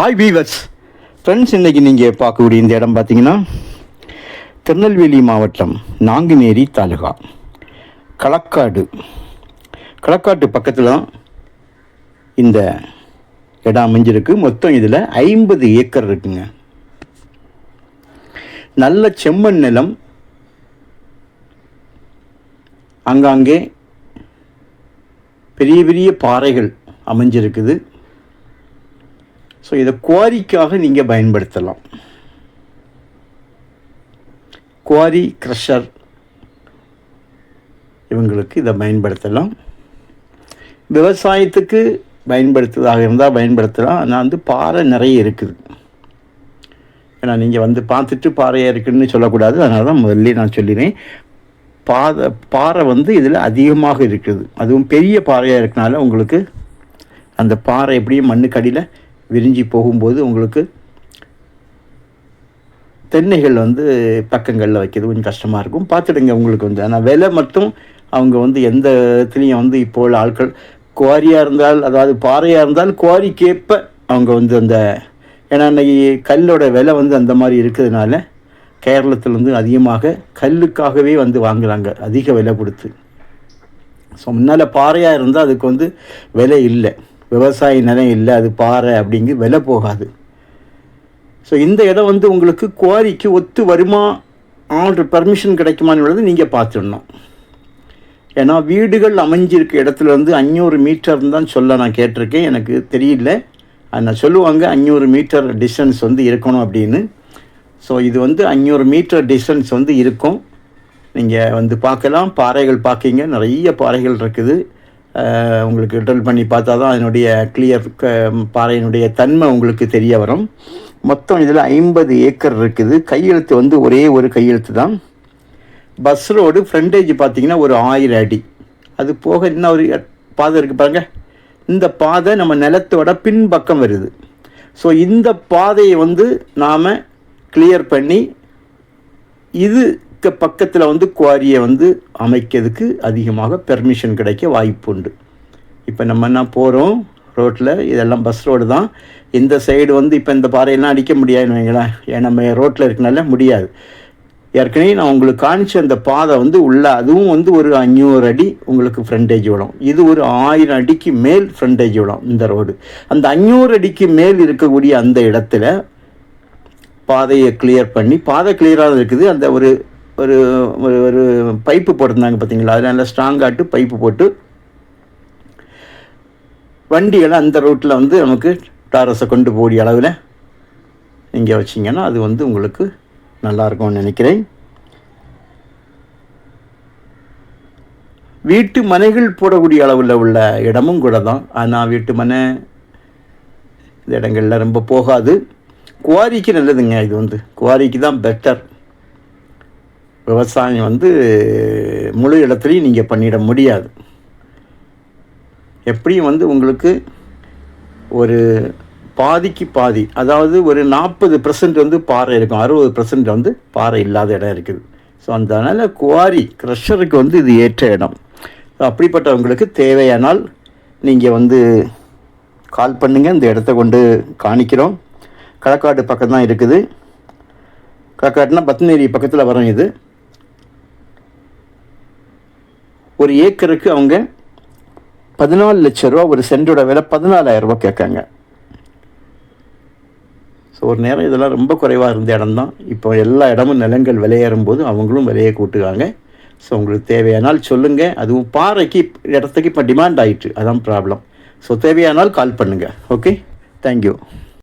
Hi viewers friends இன்றைக்கி நீங்கள் பார்க்கக்கூடிய இந்த இடம் பார்த்தீங்கன்னா திருநெல்வேலி மாவட்டம் நாங்குநேரி தாலுகா களக்காடு. களக்காட்டு பக்கத்தில் தான் இந்த இடம் அமைஞ்சிருக்கு. மொத்தம் இதில் ஐம்பது ஏக்கர் இருக்குங்க. நல்ல செம்மண் நிலம். அங்காங்கே பெரிய பெரிய பாறைகள் அமைஞ்சிருக்குது. ஸோ இதை குவாரிக்காக நீங்கள் பயன்படுத்தலாம். குவாரி க்ரஷர் இவங்களுக்கு இதை பயன்படுத்தலாம். விவசாயத்துக்கு பயன்படுத்துவதாக இருந்தால் பயன்படுத்தலாம். ஆனால் வந்து பாறை நிறைய இருக்குது. ஏன்னா நீங்கள் வந்து பார்த்துட்டு பாறையாக இருக்குன்னு சொல்லக்கூடாது. அதனால தான் முதல்ல நான் சொல்லினேன். பாதை பாறை வந்து இதில் அதிகமாக இருக்குது. அதுவும் பெரிய பாறையாக இருக்கனால உங்களுக்கு அந்த பாறை எப்படியும் மண்ணுக்கடியில் விரிஞ்சி போகும்போது உங்களுக்கு தென்னைகள் வந்து பக்கங்களில் வைக்கிறது கொஞ்சம் கஷ்டமாக இருக்கும். பார்த்துடுங்க உங்களுக்கு வந்து. ஆனால் விலை மட்டும் அவங்க வந்து எந்த இடத்துலையும் வந்து இப்போ உள்ள ஆட்கள் குவாரியாக இருந்தால் அதாவது பாறையாக இருந்தால் குவாரிக்கேற்ப அவங்க வந்து அந்த ஏன்னா அன்றைக்கி கல்லோட விலை வந்து அந்த மாதிரி இருக்கிறதுனால கேரளத்தில் வந்து அதிகமாக கல்லுக்காகவே வந்து வாங்குறாங்க. அதிக விலை கொடுத்து. ஸோ முன்னால் பாறையாக இருந்தால் அதுக்கு வந்து விலை இல்லை. விவசாய நிலம் இல்லை அது பாறை அப்படிங்கு விலை போகாது. ஸோ இந்த இடம் வந்து உங்களுக்கு குவாரிக்கு ஒத்து வருமா? ஆல்ரெடி பர்மிஷன் கிடைக்குமான்னு நீங்கள் பார்த்துடணும். ஏன்னா வீடுகள் அமைஞ்சிருக்க இடத்துல வந்து அஞ்சூறு மீட்டர்னு தான் சொல்ல நான் கேட்டிருக்கேன். எனக்கு தெரியல. நான் சொல்லுவாங்க அஞ்சூறு மீட்டர் டிஸ்டன்ஸ் வந்து இருக்கணும் அப்படின்னு. ஸோ இது வந்து அஞ்சூறு மீட்டர் டிஸ்டன்ஸ் வந்து இருக்கும். நீங்கள் வந்து பார்க்கலாம். பாறைகள் பார்க்கிங்க. நிறைய பாறைகள் இருக்குது. உங்களுக்கு ட்ரில் பண்ணி பார்த்தா தான் அதனுடைய கிளியர் பாறையினுடைய தன்மை உங்களுக்கு தெரிய வரும். மொத்தம் இதில் ஐம்பது ஏக்கர் இருக்குது. கையெழுத்து வந்து ஒரே ஒரு கையெழுத்து தான். பஸ் ரோடு ஃப்ரண்டேஜ் பார்த்தீங்கன்னா ஒரு ஆயிரம் அடி. அது போக இன்னும் ஒரு பாதை இருக்குது பாருங்க. இந்த பாதை நம்ம நிலத்தோட பின்பக்கம் வருது. ஸோ இந்த பாதையை வந்து நாம் கிளியர் பண்ணி இது இதுக்கு பக்கத்தில் வந்து குவாரியை வந்து அமைக்கிறதுக்கு அதிகமாக பெர்மிஷன் கிடைக்க வாய்ப்பு உண்டு. இப்போ நம்ம என்ன போகிறோம் ரோட்டில் இதெல்லாம் பஸ் ரோடு தான். இந்த சைடு வந்து இப்போ இந்த பாறையெல்லாம் அடிக்க முடியாதுன்னு வைங்களேன். ஏன்னா நம்ம ரோட்டில் இருக்கனால முடியாது. ஏற்கனவே நான் உங்களுக்கு காணிச்ச அந்த பாதை வந்து உள்ள அதுவும் வந்து ஒரு அஞ்சூறு அடி உங்களுக்கு ஃப்ரண்டேஜ் விடும் இது ஒரு ஆயிரம் அடிக்கு மேல் ஃப்ரண்டேஜ் விடும் இந்த ரோடு அந்த அஞ்சூறு அடிக்கு மேல் இருக்கக்கூடிய அந்த இடத்துல பாதையை கிளியர் பண்ணி பாதை கிளியராக இருக்குது. அந்த ஒரு ஒரு ஒரு ஒரு பைப்பு போட்டிருந்தாங்க பார்த்தீங்களா அதில் நல்லா ஸ்ட்ராங்காட்டு பைப்பு போட்டு வண்டிகளை அந்த ரூட்டில் வந்து நமக்கு டாரஸை கொண்டு போடிய அளவில் இங்கே வச்சிங்கன்னா அது வந்து உங்களுக்கு நல்லாயிருக்கும்னு நினைக்கிறேன். வீட்டு மனைகள் போடக்கூடிய அளவில் உள்ள இடமும் கூட தான். ஆனால் வீட்டு மனை இந்த இடங்கள்ல ரொம்ப போகாது. குவாரிக்கு நல்லதுங்க இது வந்து. குவாரிக்கு தான் பெட்டர் விவசாயம் வந்து முழு இடத்துலையும் நீங்கள் பண்ணிட முடியாது. எப்படியும் வந்து உங்களுக்கு ஒரு பாதிக்கு பாதி அதாவது ஒரு நாற்பது பர்சன்ட் வந்து பாறை இருக்கும் அறுபது பர்சன்ட் வந்து பாறை இல்லாத இடம் இருக்குது. ஸோ அதனால் குவாரி க்ரஷருக்கு வந்து இது ஏற்ற இடம். அப்படிப்பட்டவங்களுக்கு தேவையானால் நீங்கள் வந்து கால் பண்ணுங்கள் இந்த இடத்த கொண்டு காணிக்கிறோம். களக்காடு பக்கம் தான் இருக்குது. களக்காட்டுனா பத்னேரி பக்கத்தில் வரும் இது. ஒரு ஏக்கருக்கு அவங்க பதினாலு லட்ச ரூபா ஒரு சென்டோட விலை பதினாலாயிரம் ரூபாய் கேட்காங்க. ஸோ ஒரு நேரம் இதெல்லாம் ரொம்ப குறைவாக இருந்த இடம் தான் இப்போ எல்லா இடமும் நிலங்கள் விலையேறும் போது அவங்களும் விலையை கூட்டுக்காங்க ஸோ உங்களுக்கு தேவையானால் சொல்லுங்கள் அதுவும் பாறைக்கு இடத்துக்கு இப்போ டிமாண்ட் ஆயிட்டு. அதான் ப்ராப்ளம் ஸோ தேவையானால் கால் பண்ணுங்கள் ஓகே தேங்க்யூ